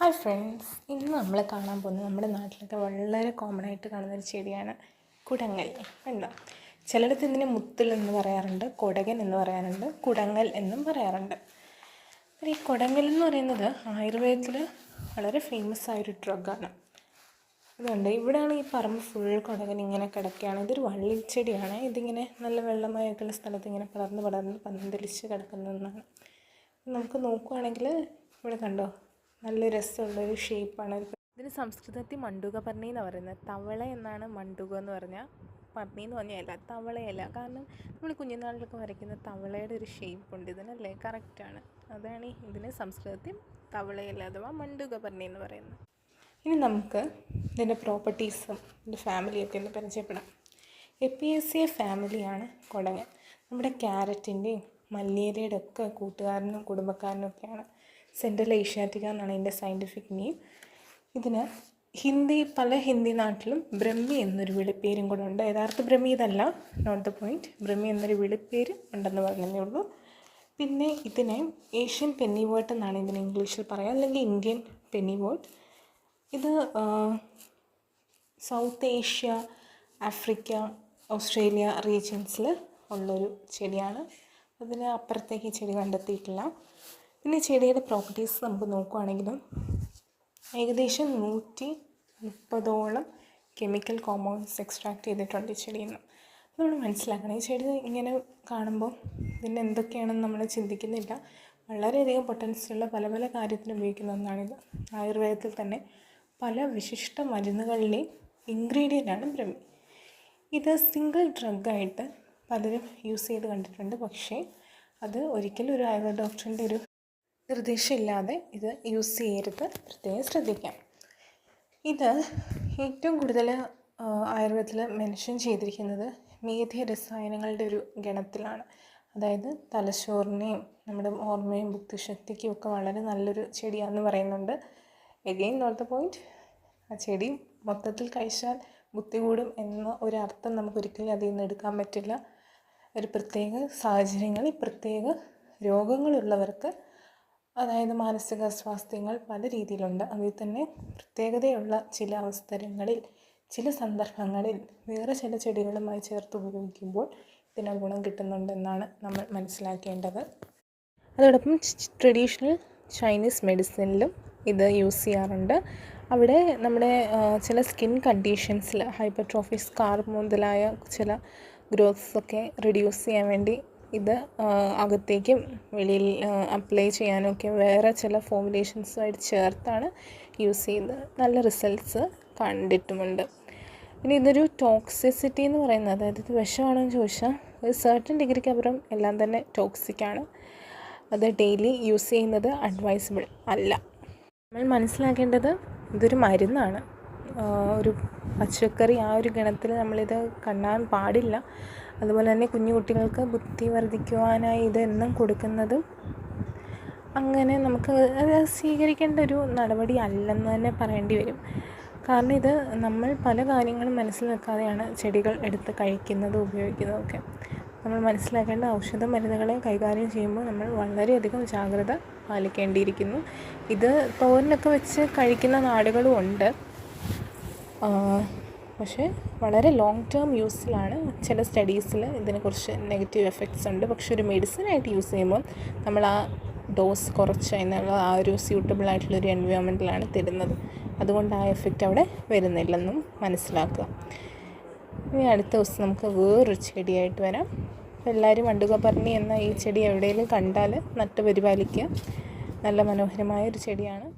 Hi friends ഇന്ന് നമ്മൾ കാണാൻ പോകുന്നത് നമ്മുടെ നാട്ടിലൊക്കെ വളരെ കോമൺ ആയിട്ട് കാണുന്ന ഒരു ചെടിയാണ് കുടങ്ങൽ. എന്താ ചിലയിടത്ത് ഇതിനെ മുത്തൽ എന്ന് പറയാറുണ്ട് കൊടകൻ എന്ന് പറയാറുണ്ട് കുടങ്ങൽ എന്നും പറയാറുണ്ട്. ഈ കൊടങ്ങൽ എന്ന് പറയുന്നത് ആയുർവേദത്തിൽ വളരെ ഫേമസ് ആയൊരു ഡ്രഗാണ് അതുകൊണ്ട് ഇവിടെയാണ് ഈ പറമ്പ് ഫുൾ കൊടകൻ ഇങ്ങനെ കിടക്കുകയാണ്. ഇതൊരു വള്ളിച്ചെടിയാണ് ഇതിങ്ങനെ നല്ല വെള്ളമായൊക്കെയുള്ള സ്ഥലത്ത് ഇങ്ങനെ പടർന്ന് പടർന്ന് പന്തലിച്ച് കിടക്കുന്നതാണ് നമുക്ക് നോക്കുവാണെങ്കിൽ ഇവിടെ കണ്ടോ? നല്ല രസമുള്ളൊരു ഷേപ്പാണ് ഇതിന് സംസ്കൃതത്തിൽ മണ്ടുക പർണി എന്ന് പറയുന്നത് തവള എന്നാണ് മണ്ടുക എന്ന് പറഞ്ഞാൽ പർണി എന്ന് പറഞ്ഞല്ല തവളയല്ല. കാരണം നമ്മൾ കുഞ്ഞുനാളിലൊക്കെ വരയ്ക്കുന്ന തവളയുടെ ഒരു ഷേപ്പ് ഉണ്ട്. ഇതിനല്ലേ കറക്റ്റാണ് അതാണ് ഇതിന് സംസ്കൃതത്തിൽ തവളയല്ല അഥവാ മണ്ടുക പർണി എന്ന് പറയുന്നത് ഇനി നമുക്ക് ഇതിന്റെ പ്രോപ്പർട്ടീസും ഇതിന്റെ ഫാമിലിയൊക്കെ ഒന്ന് പരിചയപ്പെടാം. എപ്പിയസിയ ഫാമിലിയാണ് കുടങ്ങൻ നമ്മുടെ ക്യാരറ്റിന്റെയും മല്ലിയിലയുടെ ഒക്കെ കൂട്ടുകാരനും കുടുംബക്കാരനും ഒക്കെയാണ്. സെൻട്രൽ ഏഷ്യാറ്റിക്ക എന്നാണ് ഇതിന്റെ സയന്റിഫിക് നെയിം ഇതിന് ഹിന്ദി പല ഹിന്ദി നാട്ടിലും ബ്രഹ്മി എന്നൊരു വിളിപ്പേരും കൂടെ ഉണ്ട്. യഥാർത്ഥ ബ്രഹ്മി ഇതല്ല. നോട്ട് ദ പോയിന്റ് ബ്രഹ്മി എന്നൊരു വിളിപ്പേര് ഉണ്ടെന്ന് പറഞ്ഞതേ ഉള്ളൂ. പിന്നെ ഇതിനെ ഏഷ്യൻ പെന്നി വേർട്ട് എന്നാണ് ഇതിന് ഇംഗ്ലീഷിൽ പറയുക അല്ലെങ്കിൽ ഇന്ത്യൻ പെന്നി വേർട്ട് ഇത് സൗത്ത് ഏഷ്യ ആഫ്രിക്ക ഓസ്ട്രേലിയ റീജിയൻസിൽ ഉള്ളൊരു ചെടിയാണ്. അതിന് അപ്പുറത്തേക്ക് ചെടി കണ്ടെത്തിയിട്ടില്ല. പിന്നെ ചെടിയുടെ പ്രോപ്പർട്ടീസ് നമുക്ക് നോക്കുകയാണെങ്കിലും ഏകദേശം നൂറ്റി മുപ്പതോളം കെമിക്കൽ കോമ്പൗണ്ട്സ് എക്സ്ട്രാക്ട് ചെയ്തിട്ടുണ്ട് ഈ ചെടിയിൽ നിന്ന്. നമ്മൾ മനസ്സിലാക്കണം. ഈ ചെടി ഇങ്ങനെ കാണുമ്പോൾ ഇതിന്റെ എന്തൊക്കെയാണെന്ന് നമ്മൾ ചിന്തിക്കുന്നില്ല. വളരെയധികം പൊട്ടൻഷ്യലുള്ള പല പല കാര്യത്തിന് ഉപയോഗിക്കുന്ന ഒന്നാണിത്. ആയുർവേദത്തിൽ തന്നെ പല വിശിഷ്ട ഇൻഗ്രീഡിയന്റ് ആണ് ബ്രഹ്മി. ഇത് സിംഗിൾ ഡ്രഗായിട്ട് പലരും യൂസ് ചെയ്ത് കണ്ടിട്ടുണ്ട്. പക്ഷേ അത് ഒരിക്കലും ഒരു ആയുർവേദ ഡോക്ടറിന്റെ ഒരു നിർദ്ദേശമില്ലാതെ ഇത് യൂസ് ചെയ്യരുത്. പ്രത്യേകം ശ്രദ്ധിക്കാം. ഇത് ഏറ്റവും കൂടുതൽ ആയുർവേദത്തിൽ മെൻഷൻ ചെയ്തിരിക്കുന്നത് മേധ്യ രസായനങ്ങളുടെ ഒരു ഗണത്തിലാണ്. അതായത് തലച്ചോറിനെയും നമ്മുടെ ഓർമ്മയും ബുദ്ധിശക്തിക്കും ഒക്കെ വളരെ നല്ലൊരു ചെടിയാണെന്ന് പറയുന്നുണ്ട്. എഗെയിൻ നോട്ട് ദ പോയിന്റ് ആ ചെടി മൊത്തത്തിൽ കഴിച്ചാൽ ബുദ്ധി കൂടും എന്ന ഒരർത്ഥം നമുക്കൊരിക്കലും അതിൽ നിന്ന് എടുക്കാൻ പറ്റില്ല. ഒരു പ്രത്യേക സാഹചര്യങ്ങളിൽ പ്രത്യേക രോഗങ്ങളുള്ളവർക്ക് അതായത് മാനസിക അസ്വാസ്ഥ്യങ്ങൾ പല രീതിയിലുണ്ട്. അതിൽ തന്നെ പ്രത്യേകതയുള്ള ചില അവസരങ്ങളിൽ ചില സന്ദർഭങ്ങളിൽ വേറെ ചില ചെടികളുമായി ചേർത്ത് ഉപയോഗിക്കുമ്പോൾ ഇതിന് ഗുണം കിട്ടുന്നുണ്ടെന്നാണ് നമ്മൾ മനസ്സിലാക്കേണ്ടത്. അതോടൊപ്പം ട്രഡീഷണൽ ചൈനീസ് മെഡിസിനിലും ഇത് യൂസ് ചെയ്യാറുണ്ട്. അവിടെ നമ്മുടെ ചില സ്കിൻ കണ്ടീഷൻസിൽ ഹൈപ്പർട്രോഫി സ്കാർ മുതലായ ചില ഗ്രോത്ത്സ് ഒക്കെ റിഡ്യൂസ് ചെയ്യാൻ വേണ്ടി ഇത് അകത്തേക്കും വെളിയിൽ അപ്ലൈ ചെയ്യാനൊക്കെ വേറെ ചില ഫോമുലേഷൻസുമായിട്ട് ചേർത്താണ് യൂസ് ചെയ്യുന്നത്. നല്ല റിസൾട്ട്സ് കണ്ടിട്ടുമുണ്ട്. പിന്നെ ഇതൊരു ടോക്സിസിറ്റി എന്ന് പറയുന്നത് അതായത് ഇത് വിഷമാണോ എന്ന് ചോദിച്ചാൽ ഒരു സർട്ടൻ ഡിഗ്രിക്ക് അപ്പുറം എല്ലാം തന്നെ ടോക്സിക് ആണ്. അത് ഡെയിലി യൂസ് ചെയ്യുന്നത് അഡ്വൈസബിൾ അല്ല. നമ്മൾ മനസ്സിലാക്കേണ്ടത് ഇതൊരു മരുന്നാണ്. ഒരു പച്ചക്കറി ആ ഒരു ഗണത്തിൽ നമ്മളിത് കാണാൻ പാടില്ല. അതുപോലെ തന്നെ കുഞ്ഞു കുട്ടികൾക്ക് ബുദ്ധി വർദ്ധിക്കുവാനായി ഇതെന്നും കൊടുക്കുന്നത് അങ്ങനെ നമുക്ക് അത് സ്വീകരിക്കേണ്ട ഒരു നടപടി അല്ലെന്ന് തന്നെ പറയേണ്ടി വരും. കാരണം ഇത് നമ്മൾ പല കാര്യങ്ങളും മനസ്സിൽ വെക്കാതെയാണ് ചെടികൾ എടുത്ത് കഴിക്കുന്നതും ഉപയോഗിക്കുന്നതൊക്കെ നമ്മൾ മനസ്സിലാക്കേണ്ട ഔഷധ മരുന്നുകളെ കൈകാര്യം ചെയ്യുമ്പോൾ നമ്മൾ വളരെയധികം ജാഗ്രത പാലിക്കേണ്ടിയിരിക്കുന്നു. ഇത് തോരനൊക്കെ വെച്ച് കഴിക്കുന്ന നാടുകളും ഉണ്ട്. പക്ഷേ വളരെ ലോങ് ടേം യൂസിലാണ് ചില സ്റ്റഡീസിൽ ഇതിനെക്കുറിച്ച് നെഗറ്റീവ് എഫക്ട്സ് ഉണ്ട്. പക്ഷെ ഒരു മെഡിസിനായിട്ട് യൂസ് ചെയ്യുമ്പോൾ നമ്മൾ ആ ഡോസ് കുറച്ച് എന്നുള്ള ആ ഒരു സ്യൂട്ടബിൾ ആയിട്ടുള്ളൊരു എൻവയോൺമെന്റിലാണ് തരുന്നത്. അതുകൊണ്ട് ആ എഫക്റ്റ് അവിടെ വരുന്നില്ലെന്നും മനസ്സിലാക്കുക. ഇനി അടുത്ത ദിവസം നമുക്ക് വേറൊരു ചെടിയായിട്ട് വരാം. അപ്പോൾ എല്ലാവരും വണ്ടുക പറഞ്ഞി എന്ന ഈ ചെടി എവിടെയെങ്കിലും കണ്ടാൽ നട്ട് പരിപാലിക്കുക നല്ല മനോഹരമായ ഒരു ചെടിയാണ്.